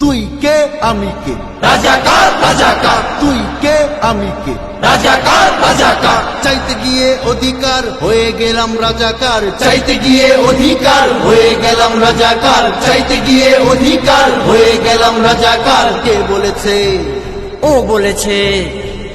তুই কে আমি কে? রাজাকার রাজাকার। তুই কে আমি কে? রাজাকার রাজাকার। চাইতে গিয়ে অধিকার হয়ে গেলাম রাজাকার। চাইতে গিয়ে অধিকার হয়ে গেলাম রাজাকার। চাইতে গিয়ে অধিকার হয়ে গেলাম রাজাকার। কে বলেছে? ও বলেছে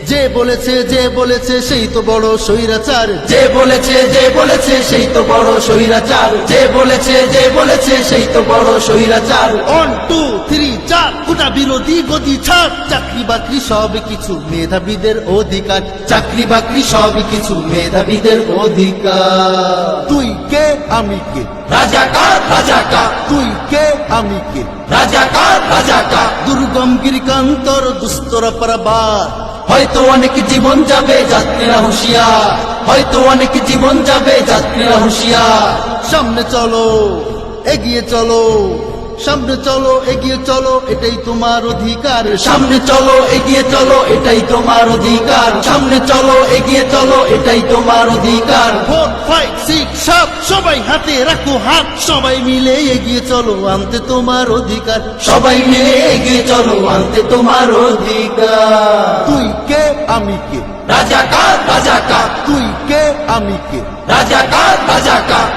যে বলেছে যে বলেছে সেই তো বড় স্বৈরাচার। যে বলেছে যে বলেছে সেই তো বড় স্বৈরাচার। যে বলেছে যে বলেছে সেই তো বড় স্বৈরাচার। ওয়ান টু থ্রি চার কোটা বিরোধী গদি ছাড়। চাকরি বাকরি সব কিছু মেধাবীদের অধিকার। চাকরি বাকরি সবই কিছু মেধাবীদের অধিকার। তুই কে আমি কে? রাজাকার রাজাকার। তুই কে আমি কে? রাজাকার রাজাকার। দুর্গম গিরিকান্তর দুস্তরা পারাবার। হয়তো অনেক জীবন যাবে যাত্রীরা হুঁশিয়ার। হয়তো অনেক জীবন যাবে যাত্রীরা হুঁশিয়ার। সামনে চলো, এগিয়ে চলো। সামনে চলো এগিয়ে চলো এটাই তোমার অধিকার। সামনে চলো এগিয়ে চলো এটাই তোমার অধিকার। সামনে চলো এগিয়ে চলো এটাই তোমার অধিকার। ফোর ফাইভ সিক্স সাত সবাই হাতে রাখো হাত। সবাই মিলে এগিয়ে চলো আনতে তোমার অধিকার। সবাই মিলে এগিয়ে চলো আনতে তোমার অধিকার। তুই কে আমি কে? রাজা রাজাকার রাজাকার। তুই কে আমি কে? রাজাকার রাজাকার। চাইতে গিয়ে অধিকার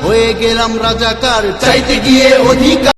হয়ে গেলাম রাজাকার চাইতে গিয়ে অধিকার